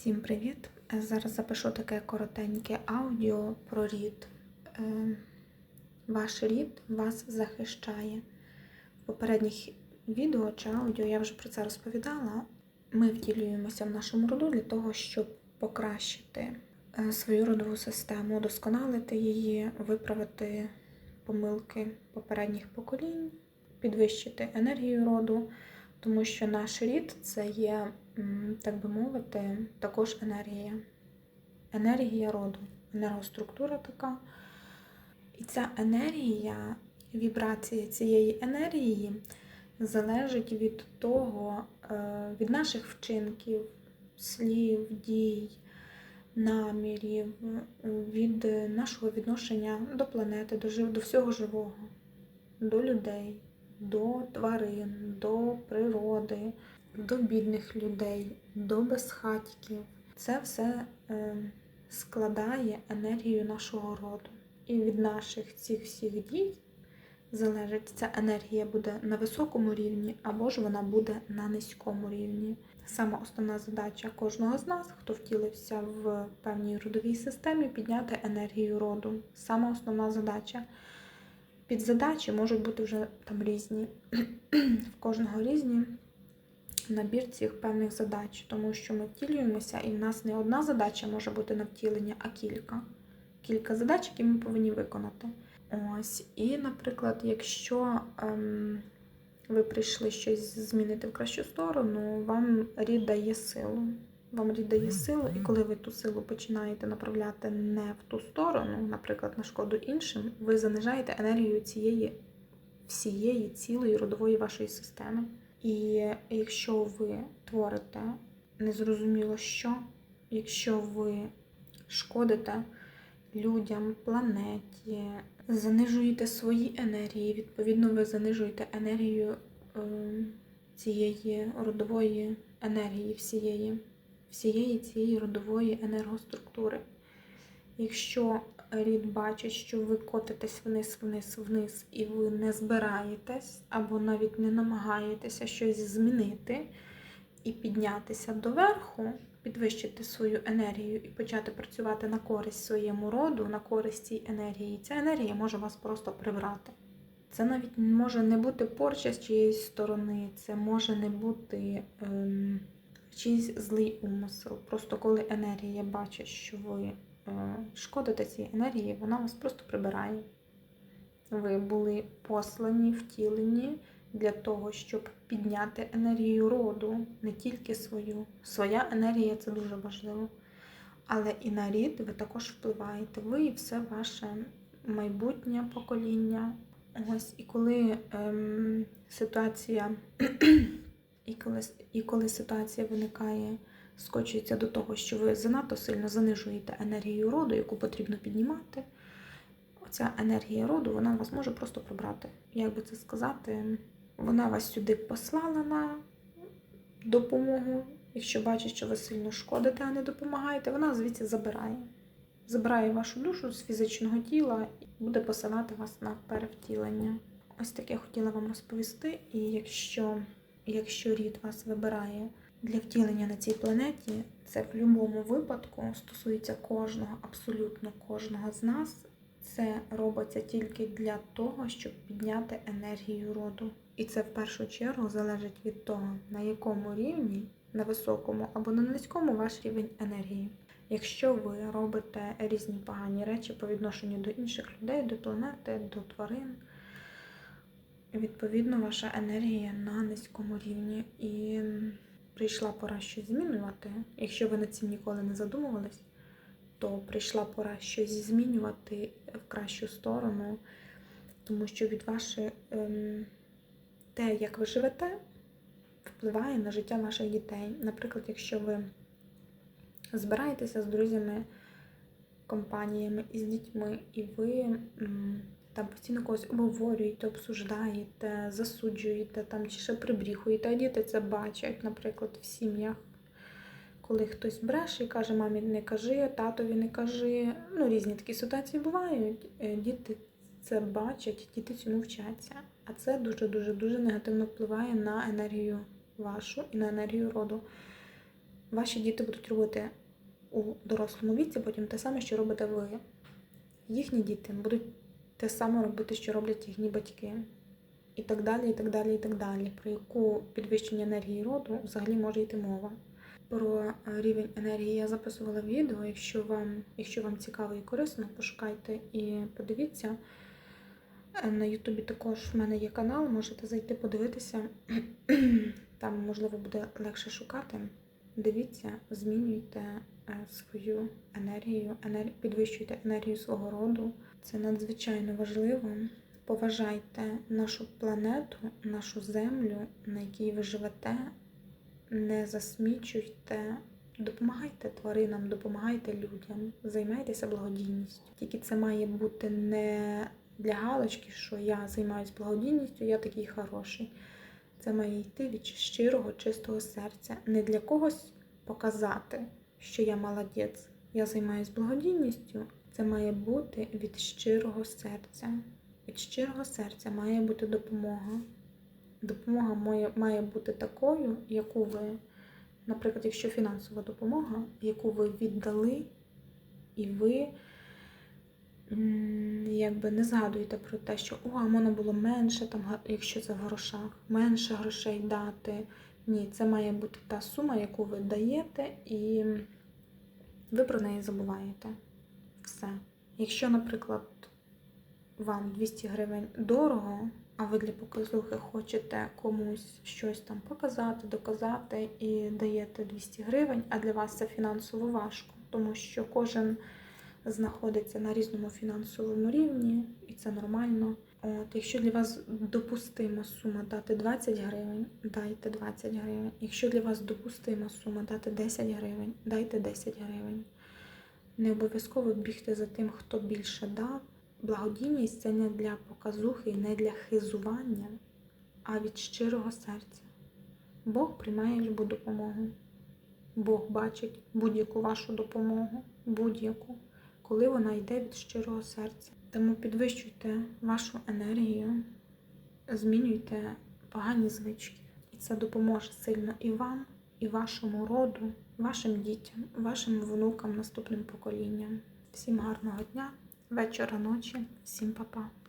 Всім привіт! Е, Зараз запишу таке коротеньке аудіо про рід. Е, Ваш рід вас захищає. В попередніх відео чи аудіо я вже про це розповідала. Ми втілюємося в нашому роду для того, щоб покращити е, свою родову систему, удосконалити її, виправити помилки попередніх поколінь, підвищити енергію роду, тому що наш рід це є, так би мовити, також енергія. Енергія роду, енергоструктура така. І ця енергія, вібрація цієї енергії залежить від того, е, від наших вчинків, слів, дій, намірів, від нашого відношення до планети, до, до всього живого, до людей, до тварин, до природи, до бідних людей, до безхатьків. Це все е, складає енергію нашого роду. І від наших цих всіх дій залежить, ця енергія буде на високому рівні або ж вона буде на низькому рівні. Сама основна задача кожного з нас, хто втілився в певній родовій системі, підняти енергію роду. Сама основна задача. Підзадачі можуть бути вже там різні. В кожного різні набір цих певних задач, тому що ми втілюємося, і в нас не одна задача може бути на втілення, а кілька. Кілька задач, які ми повинні виконати. Ось. І, наприклад, якщо ем, ви прийшли щось змінити в кращу сторону, вам рід дає силу. Вам рід дає силу, і коли ви ту силу починаєте направляти не в ту сторону, наприклад, на шкоду іншим, ви занижаєте енергію цієї всієї цілої родової вашої системи. І якщо ви творите незрозуміло що, якщо ви шкодите людям, планеті, занижуєте свої енергії, відповідно, ви занижуєте енергію е, цієї родової енергії, всієї, всієї цієї родової енергоструктури. Якщо рід бачить, що ви котитесь вниз, вниз, вниз, і ви не збираєтесь, або навіть не намагаєтеся щось змінити і піднятися доверху, підвищити свою енергію і почати працювати на користь своєму роду, на користь цій енергії, ця енергія може вас просто прибрати. Це навіть може не бути порча з чиєїсь сторони, це може не бути ем, чийсь злий умисел. Просто коли енергія бачить, що ви шкодите цій енергії, вона вас просто прибирає. Ви були послані, втілені для того, щоб підняти енергію роду, не тільки свою. Своя енергія це дуже важливо. Але і на рід ви також впливаєте. Ви і все ваше майбутнє покоління. Ось і коли ем, ситуація, і коли, і коли ситуація виникає, скочується до того, що ви занадто сильно занижуєте енергію роду, яку потрібно піднімати, оця енергія роду, вона вас може просто пробрати. Як би це сказати, вона вас сюди послала на допомогу. Якщо бачить, що ви сильно шкодите, а не допомагаєте, вона звідси забирає. Забирає вашу душу з фізичного тіла і буде посилати вас на перевтілення. Ось таке хотіла вам розповісти. І якщо, якщо рід вас вибирає для втілення на цій планеті, це в будь-якому випадку стосується кожного, абсолютно кожного з нас. Це робиться тільки для того, щоб підняти енергію роду. І це в першу чергу залежить від того, на якому рівні, на високому або на низькому ваш рівень енергії. Якщо ви робите різні погані речі по відношенню до інших людей, до планети, до тварин, відповідно, ваша енергія на низькому рівні. І прийшла пора щось змінювати. Якщо ви над цим ніколи не задумувались, то прийшла пора щось змінювати в кращу сторону, тому що від вашої ем, те, як ви живете, впливає на життя ваших дітей. Наприклад, якщо ви збираєтеся з друзями, компаніями і з дітьми, і ви там постійно когось обговорюєте, обсуждаєте, засуджуєте там чи ще прибріхуєте, а діти це бачать, наприклад, в сім'ях. Коли хтось бреше і каже, мамі не кажи, татові не кажи. Ну, різні такі ситуації бувають. Е, Діти це бачать, діти цьому вчаться. А це дуже-дуже дуже негативно впливає на енергію вашу і на енергію роду. ваші діти будуть робити у дорослому віці, потім те саме, що робите ви. Їхні діти будуть те саме робити, що роблять їхні батьки. І так далі, і так далі, і так далі. Про яку підвищення енергії роду взагалі може йти мова. Про е, рівень енергії я записувала відео. Якщо вам, якщо вам цікаво і корисно, пошукайте і подивіться. Е, На Ютубі також в мене є канал, можете зайти подивитися. Там, можливо, буде легше шукати. Дивіться, змінюйте е, свою енергію, енер... підвищуйте енергію свого роду. Це надзвичайно важливо. Поважайте нашу планету, нашу землю, на якій ви живете. Не засмічуйте, допомагайте тваринам, допомагайте людям, займайтеся благодійністю. Тільки це має бути не для галочки, що я займаюся благодійністю, я такий хороший. Це має йти від щирого, чистого серця. Не для когось показати, що я молодець. Я займаюся благодійністю. Це має бути від щирого серця. Від щирого серця має бути допомога. Допомога має, має бути такою, яку ви, наприклад, якщо фінансова допомога, яку ви віддали, і ви якби не згадуєте про те, що о, а мене було менше, там, якщо це в грошах, менше грошей дати. Ні, це має бути та сума, яку ви даєте, і ви про неї забуваєте. Все. Якщо, наприклад, вам 200 гривень дорого, а ви для показухи хочете комусь щось там показати, доказати і даєте 200 гривень, а для вас це фінансово важко, тому що кожен знаходиться на різному фінансовому рівні, і це нормально. От, якщо для вас допустима сума дати 20 гривень, дайте 20 гривень. Якщо для вас допустима сума дати 10 гривень, дайте 10 гривень. Не обов'язково бігти за тим, хто більше дав. Благодійність це не для показухи, не для хизування, а від щирого серця. Бог приймає любу допомогу. Бог бачить будь-яку вашу допомогу, будь-яку, коли вона йде від щирого серця. Тому підвищуйте вашу енергію, змінюйте погані звички. І це допоможе сильно і вам, і вашому роду, вашим дітям, вашим внукам, наступним поколінням. Всім гарного дня, вечора, ночі, всім па-па.